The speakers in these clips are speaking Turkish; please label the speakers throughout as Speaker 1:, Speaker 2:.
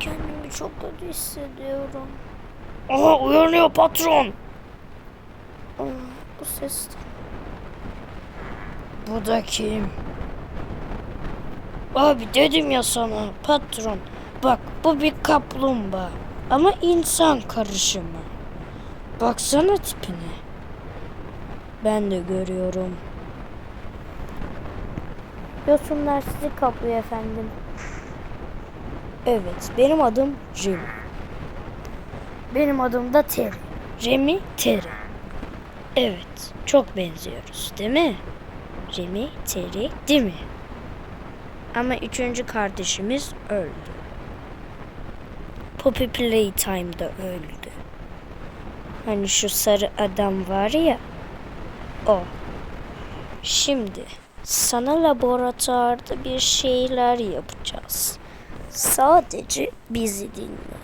Speaker 1: Kendimi çok kötü hissediyorum.
Speaker 2: Aha uyanıyor patron.
Speaker 1: Aa, bu ses de-
Speaker 2: Bu da kim? Abi dedim ya sana patron. Bak bu bir kaplumbağa. Ama insan karışımı. Baksana tipine. Ben de görüyorum.
Speaker 1: Yosunlar sizi kaplıyor efendim.
Speaker 2: Evet benim adım Jim.
Speaker 1: Benim adım da Terry.
Speaker 2: Remy Terry. Evet, çok benziyoruz değil mi? Remy Terry değil mi? Ama üçüncü kardeşimiz öldü. Poppy Playtime'da öldü. Hani şu sarı adam var ya, o. Şimdi sana laboratuvarda bir şeyler yapacağız. Sadece bizi dinle.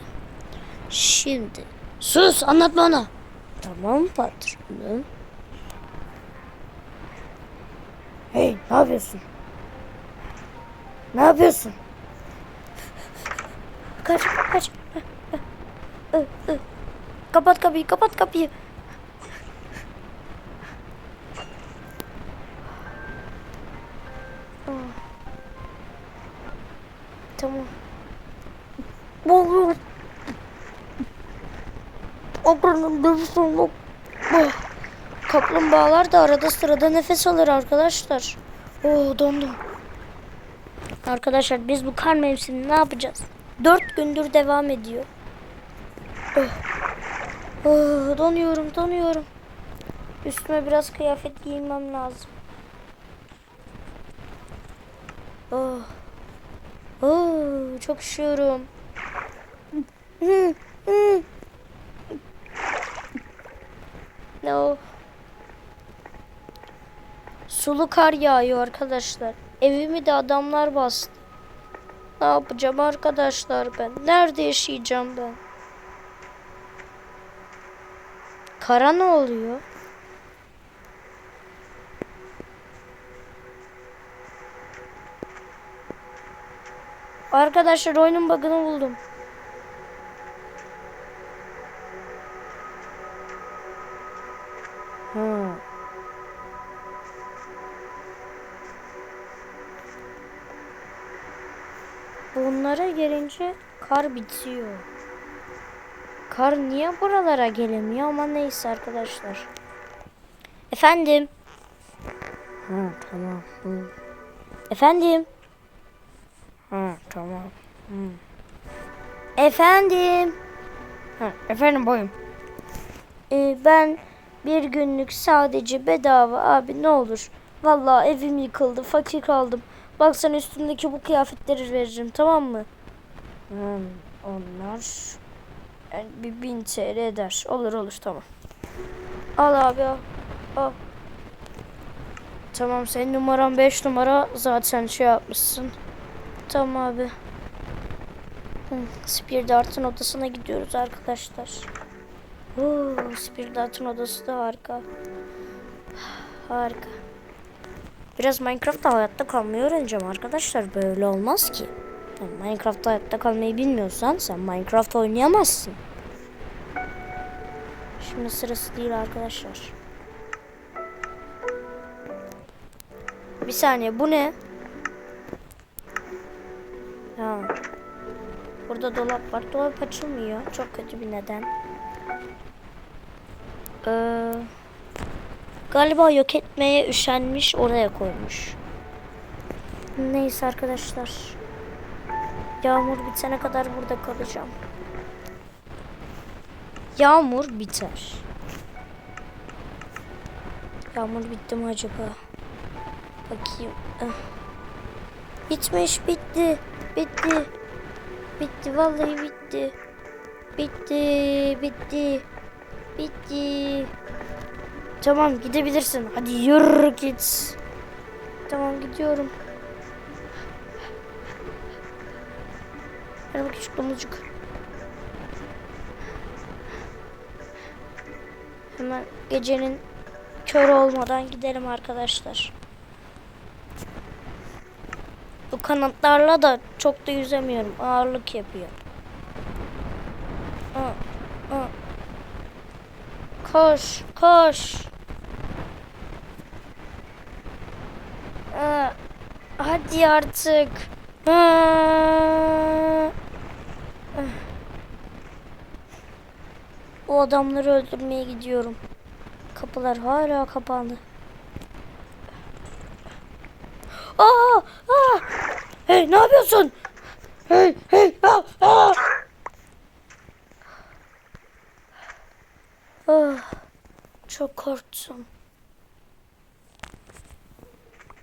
Speaker 2: Şimdi sus anlat bana. Tamam patronum. Hey ne yapıyorsun? Ne yapıyorsun?
Speaker 1: Kaç kaç. Kapat kapıyı kapat kapıyı. Aa. Tamam. Boğuluyorum. Akranım nefesim yok. Ah. Kaplumbağalar da arada sırada nefes alır arkadaşlar. Oh dondum. Arkadaşlar biz bu kar mevsimini ne yapacağız? Dört gündür devam ediyor. Oh. Oh, donuyorum donuyorum. Üstüme biraz kıyafet giymem lazım. Oh. Oh, çok üşüyorum. No. Sulu kar yağıyor arkadaşlar. Evimi de adamlar bastı. Ne yapacağım arkadaşlar ben? Nerede yaşayacağım ben? Kara ne oluyor? Arkadaşlar oyunun bug'ını buldum.
Speaker 2: Ha.
Speaker 1: Bunlara gelince kar bitiyor. Kar niye buralara gelemiyor ama neyse arkadaşlar. Efendim.
Speaker 2: Ha tamam. Hı.
Speaker 1: Efendim.
Speaker 2: Ha tamam.
Speaker 1: Efendim.
Speaker 2: Ha, efendim boyum.
Speaker 1: Ee, ben bir günlük sadece bedava abi ne olur. Vallahi evim yıkıldı fakir kaldım. Bak sen üstündeki bu kıyafetleri veririm tamam mı?
Speaker 2: Hmm, onlar
Speaker 1: Yani bir bin TL eder. Olur olur tamam. Al abi al. Al. Tamam senin numaran 5 numara zaten şey yapmışsın. Tamam abi. Hı, Spear Dart'ın odasına gidiyoruz arkadaşlar. Spear Dart'ın odası da harika. Harika. Biraz Minecraft'ta hayatta kalmayı öğreneceğim arkadaşlar. Böyle olmaz ki. Minecraft'ta hayatta kalmayı bilmiyorsan sen Minecraft oynayamazsın. Şimdi sırası değil arkadaşlar. Bir saniye bu ne? Ha. Burada dolap var. Dolap açılmıyor. Çok kötü bir neden. Ee, galiba yok etmeye üşenmiş oraya koymuş. Neyse arkadaşlar. Yağmur bitene kadar burada kalacağım. Yağmur biter. Yağmur bitti mi acaba? Bakayım. Ah. Bitmiş bitti. Bitti. Bitti vallahi bitti. Bitti. Bitti. Bitti. Tamam gidebilirsin. Hadi yürü git. Tamam gidiyorum. Merhaba küçük domuzcuk. Hemen gecenin kör olmadan gidelim arkadaşlar. Bu kanatlarla da çok da yüzemiyorum. Ağırlık yapıyor. Aa, aa. Koş, koş. Aa, hadi artık. Aa. O adamları öldürmeye gidiyorum. Kapılar hala kapandı. Aa! Aa! Hey ne yapıyorsun? Hey hey aa, aa! Ah, çok korktum.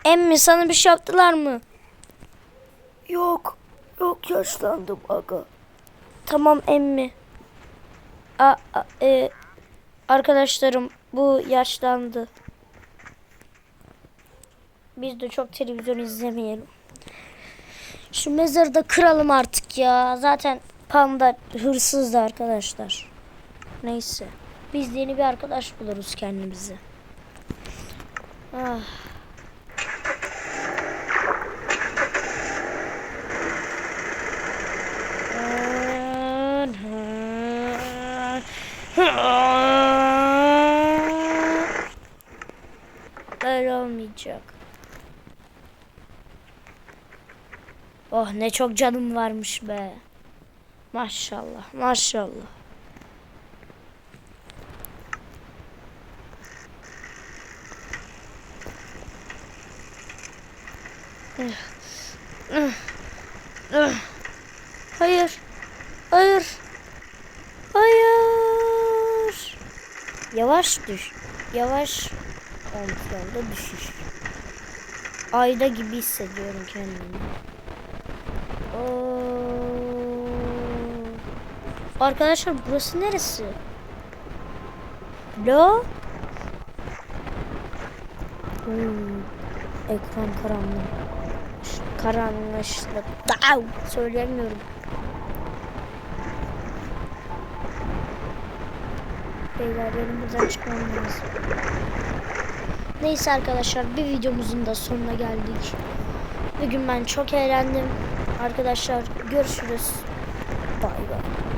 Speaker 1: Emmi sana bir şey yaptılar mı? Yok. Yok yaşlandım aga. Tamam emmi. A, a- e, arkadaşlarım bu yaşlandı. Biz de çok televizyon izlemeyelim. Şu mezarı da kıralım artık ya. Zaten panda hırsızdı arkadaşlar. Neyse. Biz yeni bir arkadaş buluruz kendimize. Ah. Böyle olmayacak. Oh ne çok canım varmış be. Maşallah maşallah. Hayır. Hayır. Hayır. Yavaş düş. Yavaş kontrolde düşüş. Ayda gibi hissediyorum kendimi. Oo. Arkadaşlar burası neresi? Lo? Hmm. Ekran karanlık. Karanlaşlık. Dav! Söyleyemiyorum. Beyler benim buradan çıkmam lazım. Neyse arkadaşlar bir videomuzun da sonuna geldik. Bugün ben çok eğlendim. Arkadaşlar görüşürüz. Bay bay.